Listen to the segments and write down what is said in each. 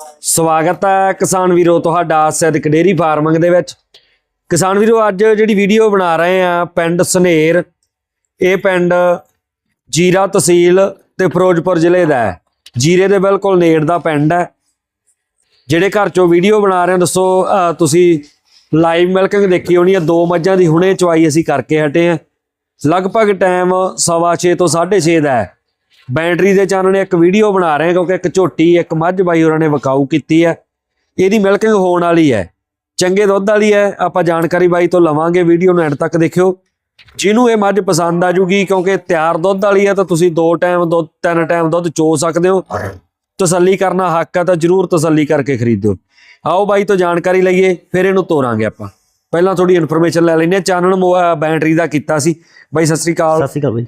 ਸਵਾਗਤ ਹੈ ਕਿਸਾਨ ਵੀਰੋ ਤੁਹਾਡਾ ਸੈਦਕ ਡੇਰੀ ਫਾਰਮਿੰਗ ਦੇ ਵਿੱਚ। ਕਿਸਾਨ ਵੀਰੋ, ਅੱਜ ਜਿਹੜੀ ਵੀਡੀਓ ਬਣਾ ਰਹੇ ਆ ਪਿੰਡ ਸਨੇਰ, ਇਹ ਪਿੰਡ ਜੀਰਾ ਤਹਿਸੀਲ ਤੇ ਫਿਰੋਜ਼ਪੁਰ ਜ਼ਿਲ੍ਹੇ ਦਾ ਹੈ। ਜੀਰੇ ਦੇ ਬਿਲਕੁਲ ਨੇੜ ਦਾ ਪਿੰਡ ਹੈ। ਜਿਹੜੇ ਘਰ ਚੋਂ ਵੀਡੀਓ ਬਣਾ ਰਹੇ ਹੋ, ਦੱਸੋ ਤੁਸੀਂ ਲਾਈਵ ਮਿਲਕਿੰਗ ਦੇਖੀ ਹੋਣੀ ਹੈ, ਦੋ ਮੱਝਾਂ ਦੀ ਹੁਣੇ ਚਵਾਈ ਅਸੀਂ ਕਰਕੇ ਹਟੇ ਆ ਲਗਭਗ ਟਾਈਮ 6:30 ਤੋਂ 6:30 ਦਾ ਹੈ। ਬੈਟਰੀ ਦੇ ਚਾਨਣੇ ਇੱਕ ਵੀਡੀਓ ਬਣਾ ਰਹੇ ਕਿਉਂਕਿ ਇੱਕ ਝੋਟੀ, ਇੱਕ ਮੱਝ ਬਾਈ ਹੋਰਾਂ ਨੇ ਵਕਾਊ ਕੀਤੀ ਹੈ। ਇਹਦੀ ਮਿਲਕਿੰਗ ਹੋਣ ਵਾਲੀ ਹੈ। ਚੰਗੇ ਦੁੱਧ ਵਾਲੀ ਹੈ। ਆਪਾਂ ਜਾਣਕਾਰੀ ਬਾਈ ਤੋਂ ਲਵਾਂਗੇ। ਵੀਡੀਓ ਨੂੰ ਐਂਡ ਤੱਕ ਦੇਖਿਓ। ਜਿਹਨੂੰ ਇਹ ਮੱਝ ਪਸੰਦ ਆ ਜੂਗੀ ਕਿਉਂਕਿ ਤਿਆਰ ਦੁੱਧ ਵਾਲੀ ਹੈ ਤਾਂ ਤੁਸੀਂ ਦੋ ਟਾਈਮ ਦੁੱਧ, ਤਿੰਨ ਟਾਈਮ ਦੁੱਧ ਚੋ ਸਕਦੇ ਹੋ। ਤਸੱਲੀ ਕਰਨਾ ਹੱਕ ਹੈ ਤਾਂ ਜਰੂਰ ਤਸੱਲੀ ਕਰਕੇ ਖਰੀਦੋ ਆਓ ਬਾਈ ਤੋਂ ਜਾਣਕਾਰੀ ਲਈਏ, ਫਿਰ ਇਹਨੂੰ ਤੋਰਾਂਗੇ ਆਪਾਂ। ਪਹਿਲਾਂ ਥੋੜੀ ਇਨਫੋਰਮੇਸ਼ਨ ਲੈ ਲੈਂਦੇ ਹਾਂ। ਚਾਨਣ ਮੋ- ਅਹ ਬੈਟਰੀ ਦਾ ਕੀਤਾ ਸੀ। ਬਾਈ, ਸਤਿ ਸ੍ਰੀ ਅਕਾਲ। ਸਤਿ ਸ਼੍ਰੀ ਅਕਾਲ ਬਾਈ।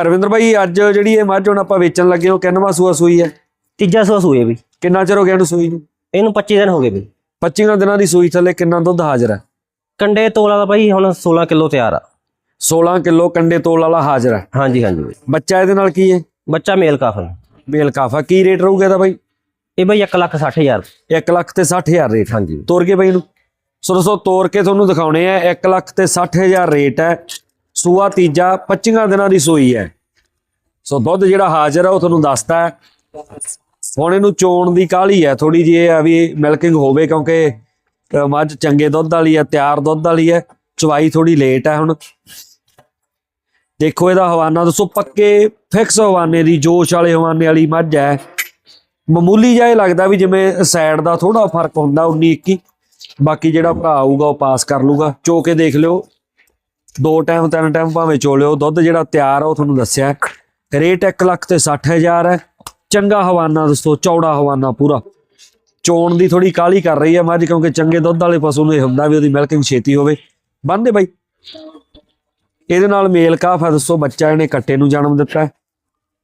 ਅਰਵਿੰਦਰ ਭਾਈ ਅੱਜ ਜਿਹੜੀ ਇਹ ਮੱਝ ਹੁਣ ਆਪਾਂ ਵੇਚਣ ਲੱਗੇ ਹਾਂ ਕਿੰਨਵਾ ਸੂਆ ਸੂਈ ਹੈ? ਤੀਜਾ ਸੂਆ ਸੂਏ ਬਈ। ਕਿੰਨਾ ਚਿਰ ਹੋ ਗਿਆ ਇਹਨੂੰ ਸੂਈ ਨੂੰ? ਇਹਨੂੰ 25 ਦਿਨ ਹੋ ਗਏ ਬਈ। 25 ਦਿਨਾਂ ਦੀ ਸੂਈ ਥੱਲੇ ਕਿੰਨਾ ਦੁੱਧ ਹਾਜ਼ਰ ਹੈ? ਕੰਡੇ ਤੋਲਾ ਦਾ ਬਾਈ ਹੁਣ 16 ਕਿਲੋ ਤਿਆਰ ਆ। 16 ਕਿਲੋ ਕੰਡੇ ਤੋਲ ਵਾਲਾ ਹਾਜ਼ਰ ਹੈ। ਹਾਂਜੀ ਹਾਂਜੀ ਬਾਈ। ਬੱਚਾ ਇਹਦੇ ਨਾਲ ਕੀ ਹੈ? ਬੱਚਾ ਮੇਲ ਕਾਫਨ ਮੇਲ ਕਾਫਾ। ਕੀ ਰੇਟ ਰਹੂਗਾ ਇਹਦਾ ਬਾਈ? ਇਹ ਬਾਈ 1 ਲੱਖ 60 ਹਜ਼ਾਰ। 1 ਲੱਖ ਤੇ 60000 ਰੇਟ। ਹਾਂਜੀ ਤੋਰ ਕੇ ਬਾਈ ਨੂੰ ਸੋ ਦੋਸਤੋ ਤੋਰ ਕੇ ਤੁਹਾਨੂੰ ਦਿਖਾਉਣੇ ਆ 1 ਲੱਖ ਤੇ 60000 ਰੇਟ ਹੈ। ਸੂਆ ਤੀਜਾ 25 ਦਿਨਾਂ ਦੀ ਸੂਈ ਹੈ। ਸੋ ਦੁੱਧ ਜਿਹੜਾ ਹਾਜ਼ਰ ਹੈ ਉਹ ਤੁਹਾਨੂੰ ਦੱਸਦਾ ਹੈ। ਹੁਣ ਇਹਨੂੰ ਚੋਣ ਦੀ ਕਾਹਲੀ ਹੈ। ਥੋੜੀ ਜਿਹੀ ਇਹ ਆ ਵੀ ਮਿਲਕਿੰਗ ਹੋਵੇ ਕਿਉਂਕਿ ਮੱਝ ਚੰਗੇ ਦੁੱਧ ਵਾਲੀ ਹੈ, ਤਿਆਰ ਦੁੱਧ ਵਾਲੀ ਹੈ। ਚਵਾਈ ਥੋੜੀ ਲੇਟ ਹੈ ਹੁਣ। ਦੇਖੋ ਇਹਦਾ ਹਵਾਨਾ ਦੱਸੋ, ਪੱਕੇ ਫਿਕਸ ਹਵਾਨੇ ਦੀ, ਜੋਸ਼ ਵਾਲੇ ਹਵਾਨੇ ਵਾਲੀ ਮੱਝ ਹੈ। ਮਾਮੂਲੀ ਜਿਹਾ ਇਹ ਲੱਗਦਾ ਵੀ ਜਿਵੇਂ ਸਾਈਡ ਦਾ ਥੋੜਾ ਫ਼ਰਕ ਹੁੰਦਾ 19 21 ਬਾਕੀ ਜਿਹੜਾ ਭਰਾ ਆਊਗਾ, ਉਹ ਪਾਸ ਕਰ ਲੂਗਾ ਚੋ ਕੇ ਦੇਖ ਲਿਓ। ਦੋ ਟਾਈਮ, ਤਿੰਨ ਟਾਈਮ ਭਾਵੇਂ ਚੋਲਿਓ, ਦੁੱਧ ਜਿਹੜਾ ਤਿਆਰ ਆ, ਉਹ ਤੁਹਾਨੂੰ ਦੱਸਿਆ ਰੇਟ 1 ਲੱਖ ਤੇ 60000 ਹੈ। ਚੰਗਾ ਹਵਾਨਾ ਦੋਸਤੋ ਚੌੜਾ ਹਵਾਨਾ ਪੂਰਾ। ਚੋਣ ਦੀ ਥੋੜੀ ਕਾਲੀ ਕਰ ਰਹੀ ਹੈ ਮੱਝ, ਕਿਉਂਕਿ ਚੰਗੇ ਦੁੱਧ ਵਾਲੇ ਪਸ਼ੂ ਨੂੰ ਇਹ ਹੁੰਦਾ ਵੀ ਉਹਦੀ ਮਿਲਕਿੰਗ ਛੇਤੀ ਹੋਵੇ। ਬੰਦੇ ਬਾਈ, ਇਹਦੇ ਨਾਲ ਮੇਲ ਕਾਫ ਹੈ, ਦੱਸੋ ਬੱਚਾ ਇਹਨੇ ਕੱਟੇ ਨੂੰ ਜਨਮ ਦਿੱਤਾ ਹੈ।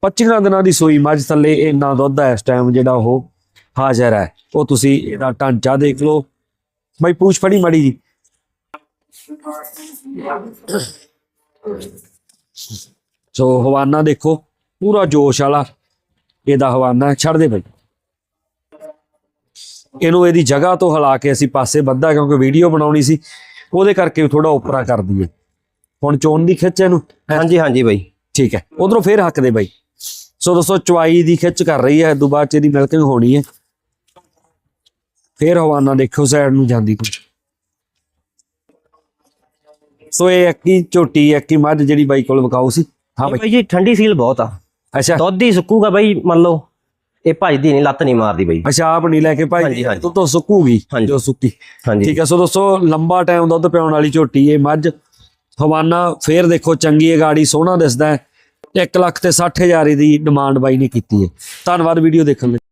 25 ਦਿਨਾਂ ਦੀ ਸੂਈ ਮੱਝ ਥੱਲੇ ਇੰਨਾ ਦੁੱਧ ਹੈ ਇਸ ਟਾਈਮ ਜਿਹੜਾ ਉਹ ਹਾਜ਼ਰ ਹੈ। ਉਹ ਤੁਸੀਂ ਇਹਦਾ ਢਾਂਚਾ ਦੇਖ ਲਓ। ਬਾਈ, ਪੂਛ ਫੜੀ ਮੜੀ ਜੀ। ਸੋ ਹਵਾਨਾ ਦੇਖੋ ਪੂਰਾ ਜੋਸ਼ ਵਾਲਾ ਇਹਦਾ ਹਵਾਨਾ। ਛੱਡ ਦੇ ਬਾਈ। ਇਹਨੂੰ ਇਹਦੀ ਜਗ੍ਹਾ ਤੋਂ ਹਿਲਾ ਕੇ ਅਸੀਂ ਪਾਸੇ ਵੱਧਾ ਕਿਉਂਕਿ ਵੀਡੀਓ ਬਣਾਉਣੀ ਸੀ ਉਹਦੇ ਕਰਕੇ ਥੋੜਾ ਉਪਰਾ ਕਰ ਦਈਏ। ਹੁਣ ਚੋਣ ਦੀ ਖਿੱਚ ਇਹਨੂੰ? ਹਾਂਜੀ ਹਾਂਜੀ ਬਾਈ। ਠੀਕ ਹੈ। ਉਧਰੋਂ ਫੇਰ ਹੱਕ ਦੇ ਬਾਈ। ਸੋ ਦੋਸਤੋ ਚਵਾਈ ਦੀ ਖਿੱਚ ਕਰ ਰਹੀ ਹੈ ਬਾਅਦ ਚ ਇਹਦੀ ਮਿਲਕਿੰਗ ਹੋਣੀ ਹੈ। ਫੇਰ ਹਵਾਨਾ ਦੇਖੋ ਸਾਈਡ ਨੂੰ ਜਾਂਦੀ ਕੁਝ ਸੋ ਇਹ ਅੱਕੀ ਝੋਟੀ ਅੱਕੀ ਮੱਝ ਜਿਹੜੀ ਬਾਈ ਕੋਲ ਵਿਕਾਊ ਸੀ। ਹਾਂ ਬਾਈ। ਬਾਈ ਜੀ ਠੰਡੀ ਸੀਲ ਬਹੁਤ ਆ। ਅੱਛਾ। ਦੁੱਧ ਹੀ ਸੁੱਕੂਗਾ ਬਾਈ ਮੰਨ ਲਓ। ਇਹ ਭਜਦੀ ਨਹੀਂ ਲੱਤ ਨਹੀਂ ਮਾਰਦੀ ਬਾਈ। ਅੱਛਾ ਆਪ ਨਹੀਂ ਲੈ ਕੇ ਭਾਈ। ਤੂੰ ਤਾਂ ਸੁੱਕੂਗੀ। ਜੋ ਸੁੱਕੀ। ਠੀਕ ਹੈ ਸੋ ਦੋਸਤੋ ਲੰਬਾ ਟਾਈਮ ਦੁੱਧ ਪਿਆਉਣ ਵਾਲੀ ਝੋਟੀ ਇਹ ਮੱਝ। ਹਵਾਨਾ ਫੇਰ ਦੇਖੋ ਚੰਗੀ ਹੈ ਗਾੜੀ ਸੋਹਣਾ ਦਿਸਦਾ ਹੈ। 1 ਲੱਖ ਤੇ 60000 ਦੀ ਡਿਮਾਂਡ ਬਾਈ ਨੇ ਕੀਤੀ ਹੈ। ਧੰਨਵਾਦ ਵੀਡੀਓ ਦੇਖਣ ਲਈ।